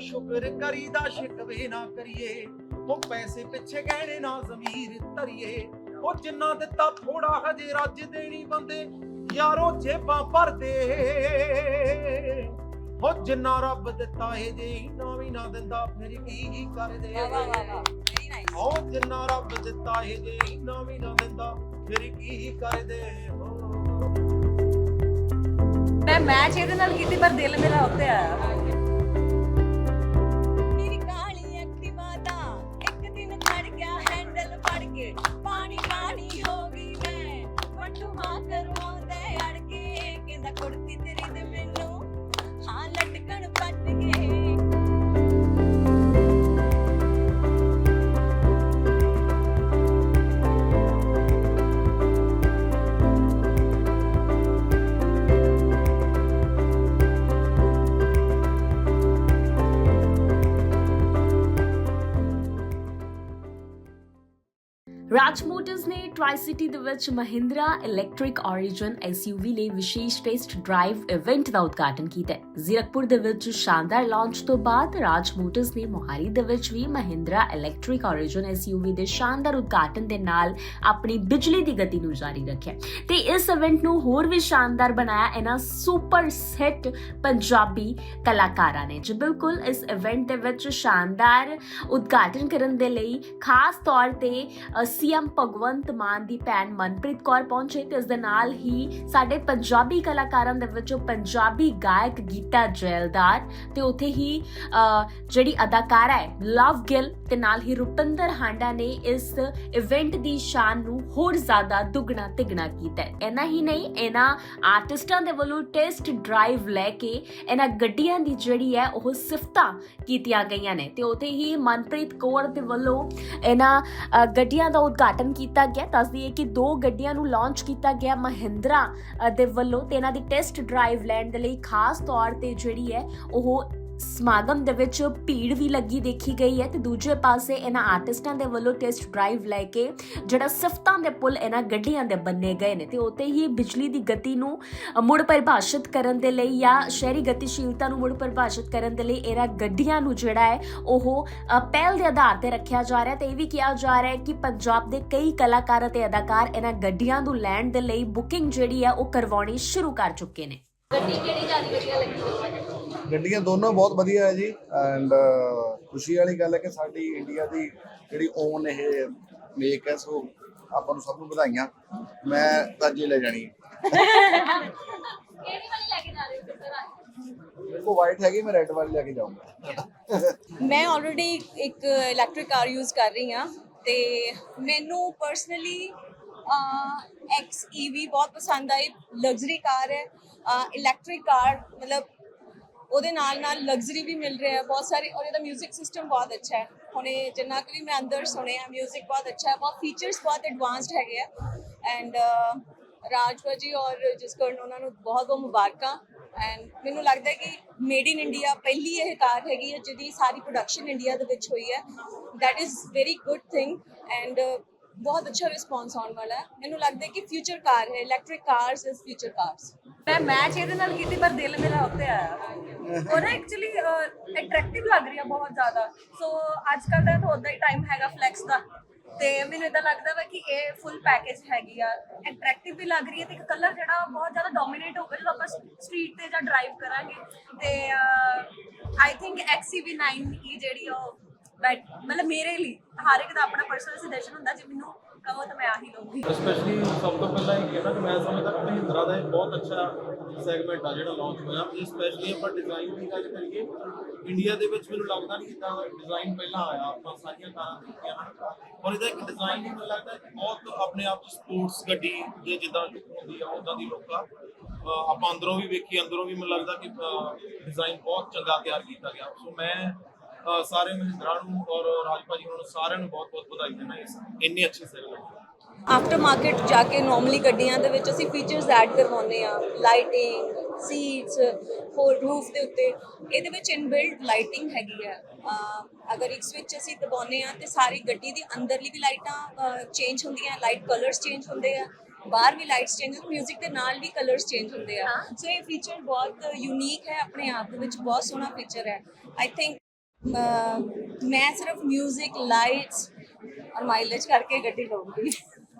ਸ਼ੁਕਰ ਕਰੀਦਾ ਸ਼ਿਕਵੇ ਨਾ ਕਰੀਏ। ਉਹ ਪੈਸੇ ਪਿੱਛੇ ਗਹਿਣੇ ਨਾ ਜ਼ਮੀਰ ਧਰੀਏ। ਉਹ ਜਿੰਨਾ ਦਿੱਤਾ ਥੋੜਾ ਹਜੇ ਰੱਜ ਦੇਣੀ ਬੰਦੇ ਯਾਰੋ ਜੇਬਾਂ ਭਰਦੇ ਉਹ ਜਿੰਨਾ ਰੱਬ ਦਿੱਤਾ ਇਹ ਜੇ ਇਨਾ ਵੀ ਨਾ ਦਿੰਦਾ ਫਿਰ ਕੀ ਕਰਦੇ। ਉਹ ਜਿੰਨਾ ਰੱਬ ਦਿੱਤਾ ਇਹ ਜੇ ਇਨਾ ਵੀ ਨਾ ਦਿੰਦਾ ਫਿਰ ਕੀ ਕਰਦੇ। ਹੋ ਮੈਂ ਮੈਚ ਇਹਦੇ ਨਾਲ ਕੀਤੀ ਪਰ ਦਿਲ ਮੇਰਾ ਉੱਤੇ ਆਇਆ। ਰਾਜ ਮੋਟਰਸ ਨੇ ਟ੍ਰਾਈਸਿਟੀ ਦੇ ਵਿੱਚ ਮਹਿੰਦਰਾ ਇਲੈਕਟ੍ਰਿਕ origin SUV ਲਈ ਵਿਸ਼ੇਸ਼ ਟੈਸਟ ਡਰਾਈਵ ਇਵੈਂਟ ਦਾ ਉਦਘਾਟਨ ਕੀਤਾ ਹੈ। ਜ਼ੀਰਕਪੁਰ ਦੇ ਵਿੱਚ ਸ਼ਾਨਦਾਰ ਲਾਂਚ ਤੋਂ ਬਾਅਦ ਰਾਜ ਮੋਟਰਸ ਨੇ ਮੋਹਾਲੀ ਦੇ ਵਿੱਚ ਵੀ ਮਹਿੰਦਰਾ ਇਲੈਕਟ੍ਰਿਕ origin SUV ਦੇ ਸ਼ਾਨਦਾਰ ਉਦਘਾਟਨ ਦੇ ਨਾਲ ਆਪਣੀ ਬਿਜਲੀ ਦੀ ਗਤੀ ਨੂੰ ਜਾਰੀ ਰੱਖਿਆ ਤੇ ਇਸ ਇਵੈਂਟ ਨੂੰ ਹੋਰ ਵੀ ਸ਼ਾਨਦਾਰ ਬਣਾਇਆ ਇਹਨਾਂ ਸੁਪਰ ਹਿੱਟ ਪੰਜਾਬੀ ਕਲਾਕਾਰਾਂ ਨੇ। ਜੀ ਬਿਲਕੁਲ, ਇਸ ਇਵੈਂਟ ਦੇ ਵਿੱਚ ਸ਼ਾਨਦਾਰ ਉਦਘਾਟਨ ਕਰਨ ਦੇ ਲਈ ਖਾਸ ਤੌਰ ਤੇ ਸੀਐਮ ਭਗਵੰਤ ਮਾਨ ਦੀ ਭੈਣ ਮਨਪ੍ਰੀਤ ਕੌਰ ਪਹੁੰਚੇ ਤੇ ਇਸ ਦੇ ਨਾਲ ਹੀ ਸਾਡੇ ਪੰਜਾਬੀ ਕਲਾਕਾਰਾਂ ਦੇ ਵਿੱਚੋਂ ਪੰਜਾਬੀ ਗਾਇਕ ਗੀਤਾ ਜੈਲਦਾਰ ਤੇ ਉੱਥੇ ਹੀ ਜਿਹੜੀ ਅਦਾਕਾਰਾ ਹੈ, ਲਵ ਗਿੱਲ ਤੇ ਨਾਲ ਹੀ ਰੁਪਿੰਦਰ ਹਾਂਡਾ ਨੇ ਇਸ ਇਵੈਂਟ ਦੀ ਸ਼ਾਨ ਨੂੰ ਹੋਰ ਜ਼ਿਆਦਾ ਦੁੱਗਣਾ ਤਿਗਣਾ ਕੀਤਾ ਹੈ। ਇੰਨਾ ਹੀ ਨਹੀਂ, ਇਹਨਾਂ ਆਰਟਿਸਟਾਂ ਦੇ ਵੱਲੋਂ ਟੈਸਟ ਡਰਾਈਵ ਲੈ ਕੇ ਇਹਨਾਂ ਗੱਡੀਆਂ ਦੀ ਜਿਹੜੀ ਹੈ, ਉਹ ਸਿਫਤਾਂ ਕੀਤੀਆਂ ਗਈਆਂ ਨੇ ਤੇ ਉੱਥੇ ਹੀ ਮਨਪ੍ਰੀਤ ਕੌਰ ਦੇ ਵੱਲੋਂ ਇਹਨਾਂ ਗੱਡੀਆਂ ਦਾ ਉਦਘਾਟਨ ਕੀਤਾ ਗਿਆ, ਦੱਸਦੀ ਹੈ ਕਿ ਦੋ ਗੱਡੀਆਂ ਨੂੰ ਲਾਂਚ ਕੀਤਾ ਗਿਆ ਮਹਿੰਦਰਾ ਦੇ ਵੱਲੋਂ ਤੇ ਇਹਨਾਂ ਦੀ ਟੈਸਟ ਡਰਾਈਵ ਲੈਣ ਦੇ ਲਈ ਖਾਸ ਤੌਰ ਤੇ ਜਿਹੜੀ ਹੈ ਉਹ ਸਮਾਗਮ ਦੇ ਵਿੱਚ ਭੀੜ ਵੀ ਲੱਗੀ ਦੇਖੀ ਗਈ ਹੈ ਤੇ ਦੂਜੇ ਪਾਸੇ ਇਹਨਾਂ ਆਰਟਿਸਟਾਂ ਦੇ ਵੱਲੋਂ ਟੈਸਟ ਡਰਾਈਵ ਲੈ ਕੇ ਜਿਹੜਾ ਸਿਫਤਾਂ ਦੇ ਪੁਲ ਇਹਨਾਂ ਗੱਡੀਆਂ ਦੇ ਬੰਨੇ ਗਏ ਨੇ ਤੇ ਉੱਤੇ ਹੀ ਬਿਜਲੀ ਦੀ ਗਤੀ ਨੂੰ ਮੁੜ ਪਰਿਭਾਸ਼ਿਤ ਕਰਨ ਦੇ ਲਈ ਜਾਂ ਸ਼ਹਿਰੀ ਗਤੀਸ਼ੀਲਤਾ ਨੂੰ ਮੁੜ ਪਰਿਭਾਸ਼ਿਤ ਕਰਨ ਦੇ ਲਈ ਇਹਨਾਂ ਗੱਡੀਆਂ ਨੂੰ ਜਿਹੜਾ ਹੈ ਉਹ ਪਹਿਲ ਦੇ ਆਧਾਰ ਤੇ ਰੱਖਿਆ ਜਾ ਰਿਹਾ ਤੇ ਇਹ ਵੀ ਕਿਹਾ ਜਾ ਰਿਹਾ ਹੈ ਕਿ ਪੰਜਾਬ ਦੇ ਕਈ ਕਲਾਕਾਰ ਅਤੇ ਅਦਾਕਾਰ ਇਹਨਾਂ ਗੱਡੀਆਂ ਨੂੰ ਲੈਣ ਦੇ ਲਈ ਬੁਕਿੰਗ ਜਿਹੜੀ ਹੈ ਉਹ ਕਰਵਾਉਣੀ ਸ਼ੁਰੂ ਕਰ ਚੁੱਕੇ ਨੇ। ਗੱਡੀਆਂ ਦੋਨੋਂ ਬਹੁਤ ਵਧੀਆ ਹੈ ਜੀ ਐਂਡ ਖੁਸ਼ੀ ਵਾਲੀ ਗੱਲ ਹੈ ਕਿ ਸਾਡੀ ਇੰਡੀਆ ਦੀ ਜਿਹੜੀ ਓਨ ਇਹ ਮੇਕ ਹੈ, ਸੋ ਆਪਾਂ ਨੂੰ ਸਭ ਨੂੰ ਵਧਾਈਆਂ। ਮੈਂ ਤਾਂ ਲੈ ਜਾਣੀ ਹੈ। ਮੇਰੇ ਕੋਲ ਵਾਈਟ ਹੈਗੀ, ਮੈਂ ਰੈੱਡ ਵਾਲੀ ਲੈ ਕੇ ਜਾਊਂਗਾ। ਮੈਂ ਆਲਰੇਡੀ ਇੱਕ ਇਲੈਕਟ੍ਰਿਕ ਕਾਰ ਯੂਜ਼ ਕਰ ਰਹੀ ਹਾਂ, ਤੇ ਮੈਨੂੰ ਪਰਸਨਲੀ ਐਕਸ ਈਵੀ ਬਹੁਤ ਪਸੰਦ ਆਈ ਲਗਜ਼ਰੀ ਕਾਰ ਹੈ ਇਲੈਕਟ੍ਰਿਕ ਕਾਰ ਮਤਲਬ ਉਹਦੇ ਨਾਲ ਨਾਲ ਲਗਜ਼ਰੀ ਵੀ ਮਿਲ ਰਿਹਾ ਹੈ ਬਹੁਤ ਸਾਰੇ ਔਰ ਇਹਦਾ 뮤직 ਸਿਸਟਮ ਬਹੁਤ ਅੱਛਾ ਹੈ ਹੁਣੇ ਜਿੰਨਾ ਕਿ ਵੀ ਮੈਂ ਅੰਦਰ ਸੁਣਿਆ 뮤직 ਬਹੁਤ ਅੱਛਾ ਹੈ ਬਹੁਤ ਫੀਚਰਸ ਬਹੁਤ ਐਡਵਾਂਸਡ ਹੈਗੇ ਆ ਐਂਡ ਰਾਜ ਭਾਜੀ ਔਰ ਜਿਸਕਰਨ ਉਹਨਾਂ ਨੂੰ ਬਹੁਤ ਬਹੁਤ ਮੁਬਾਰਕਾਂ ਐਂਡ ਮੈਨੂੰ ਲੱਗਦਾ ਹੈ ਕਿ ਮੇਡ ਇਨ ਇੰਡੀਆ ਪਹਿਲੀ ਇਹ ਕਾਰ ਹੈਗੀ ਹੈ ਜਿਹਦੀ ਸਾਰੀ ਪ੍ਰੋਡਕਸ਼ਨ ਇੰਡੀਆ ਦੇ ਵਿੱਚ ਹੋਈ ਹੈ that is very good thing and ਬਹੁਤ ਅੱਛਾ ਰਿਸਪੌਂਸ ਆਉਣ ਵਾਲਾ ਹੈ ਮੈਨੂੰ ਲੱਗਦਾ ਹੈ ਕਿ ਫਿਊਚਰ ਕਾਰ ਹੈ electric cars is future cars ਮੈਂ ਮੈਚ ਇਹਦੇ ਨਾਲ ਕੀਤੀ, ਪਰ ਦਿਲ ਮੇਰਾ ਉੱਤੇ ਆਇਆ। ਉਹ ਐਕਚੁਅਲੀ ਅਟਰੈਕਟਿਵ ਲੱਗ ਰਹੀ ਆ ਬਹੁਤ ਜ਼ਿਆਦਾ। ਸੋ ਅੱਜ ਕੱਲ ਦਾ ਤਾਂ ਉਦਾਂ ਹੀ ਟਾਈਮ ਹੈਗਾ ਫਲੈਕਸ ਦਾ। ਤੇ ਮੈਨੂੰ ਇਦਾਂ ਲੱਗਦਾ ਵਾ ਕਿ ਇਹ ਫੁੱਲ ਪੈਕੇਜ ਹੈਗੀ ਆ। ਅਟਰੈਕਟਿਵ ਵੀ ਲੱਗ ਰਹੀ ਹੈ ਤੇ ਇੱਕ ਕਲਰ ਜਿਹੜਾ ਬਹੁਤ ਜ਼ਿਆਦਾ ਡੋਮੀਨੇਟ ਹੋਊਗਾ ਜਦੋਂ ਆਪਾਂ ਸਟਰੀਟ ਤੇ ਜਾਂ ਡਰਾਈਵ ਕਰਾਂਗੇ। ਤੇ ਆਈ ਥਿੰਕ XCV9 ਇਹ ਜਿਹੜੀ ਉਹ ਬੈਟ ਮਤਲਬ ਮੇਰੇ ਲਈ, ਹਰ ਇੱਕ ਦਾ ਆਪਣਾ ਪਰਸਨਲ ਸੁਜੈਸ਼ਨ ਹੁੰਦਾ, ਜੇ ਮੈਨੂੰ ਕਹੋ ਤਾਂ ਮੈਂ ਆਹੀ ਲਊਂਗੀ। ਸਪੈਸ਼ਲੀ ਸਭ ਤੋਂ ਪਹਿਲਾਂ ਇਹ ਕਹਿਣਾ ਕਿ ਮੈਂ ਸਮਝਦਾ ਕਿ ਮਹਿੰਦਰਾ ਦਾ ਇਹ ਬਹੁਤ ਅੱਛਾ ਸੈਗਮੈਂਟ ਆ ਜਿਹੜਾ ਲਾਂਚ ਹੋਇਆ। ਇਹ ਸਪੈਸ਼ਲੀ ਆਪਾਂ ਡਿਜ਼ਾਈਨ ਦੀ ਗੱਲ ਕਰੀਏ ਇੰਡੀਆ ਦੇ ਵਿੱਚ ਮੈਨੂੰ ਲੱਗਦਾ ਨਹੀਂ ਇਦਾਂ ਡਿਜ਼ਾਈਨ ਪਹਿਲਾਂ ਆਇਆ, ਆਪਾਂ ਸਾਰੀਆਂ ਕਾਰਾਂ ਦੇਖੀਆਂ ਹਨ। ਔਰ ਇਹਦਾ ਇੱਕ ਡਿਜ਼ਾਈਨ ਹੀ ਮੈਨੂੰ ਲੱਗਦਾ ਬਹੁਤ ਆਪਣੇ ਆਪ ਚ ਸਪੋਰਟਸ ਗੱਡੀ ਦੇ ਜਿੱਦਾਂ ਲੁੱਕ ਹੁੰਦੀ ਆ ਉਦਾਂ ਦੀ ਲੁੱਕ ਆ। ਆਪਾਂ ਅੰਦਰੋਂ ਵੀ ਵੇਖੀ, ਅੰਦਰੋਂ ਵੀ ਮੈਨੂੰ ਲੱਗਦਾ ਕਿ ਡਿਜ਼ਾਈਨ ਬਹੁਤ ਚੰਗਾ ਤਿਆਰ ਕੀਤਾ ਗਿਆ। ਸੋ ਮੈਂ ਸਾਰੇ ਮਹਿੰਦਰਾ ਨੂੰ ਔਰ ਰਾਜਪਾਜੀ ਨੂੰ ਸਾਰਿਆਂ ਨੂੰ ਬਹੁਤ ਬਹੁਤ ਵਧਾਈ ਦਿੰਦਾ ਇਸ ਇੰਨੀ ਅੱਛੀ ਸੇਲ ਆਫਟਰ ਮਾਰਕੀਟ ਜਾ ਕੇ ਨਾਰਮਲੀ ਗੱਡੀਆਂ ਦੇ ਵਿੱਚ ਅਸੀਂ ਫੀਚਰਸ ਐਡ ਕਰਵਾਉਂਦੇ ਆ ਲਾਈਟਿੰਗ ਸੀਟਸ ਹੋਰ ਰੂਫ ਦੇ ਉੱਤੇ। ਇਹਦੇ ਵਿੱਚ ਇਨਬਿਲਟ ਲਾਈਟਿੰਗ ਹੈਗੀ ਅਹ ਅਗਰ ਇੱਕ ਸਵਿਚ ਅਸੀਂ ਦਬਾਉਂਦੇ ਆ ਤੇ ਸਾਰੀ ਗੱਡੀ ਦੀ ਅੰਦਰਲੀ ਵੀ ਲਾਈਟਾਂ ਚੇਂਜ ਹੁੰਦੀਆਂ ਲਾਈਟ ਕਲਰਸ ਚੇਂਜ ਹੁੰਦੇ ਆ। ਬਾਹਰ ਵੀ ਲਾਈਟਸ ਚੇਂਜ ਹੁੰਦੇ 뮤직 ਦੇ ਨਾਲ ਵੀ ਕਲਰਸ ਚੇਂਜ ਹੁੰਦੇ ਆ। ਸੋ ਇਹ ਫੀਚਰ ਬਹੁਤ ਯੂਨੀਕ ਹੈ ਆਪਣੇ ਆਪ ਦੇ ਵਿੱਚ ਬਹੁਤ ਸੋਹਣਾ ਫੀਚਰ ਹੈ। ਆਈ ਥਿੰਕ ਮੈਂ ਸਿਰਫ 뮤직 ਲਾਈਟਸ ਔਰ ਮਾਈਲੇਜ ਕਰਕੇ ਗੱਡੀ ਲਵਾਂਗੀ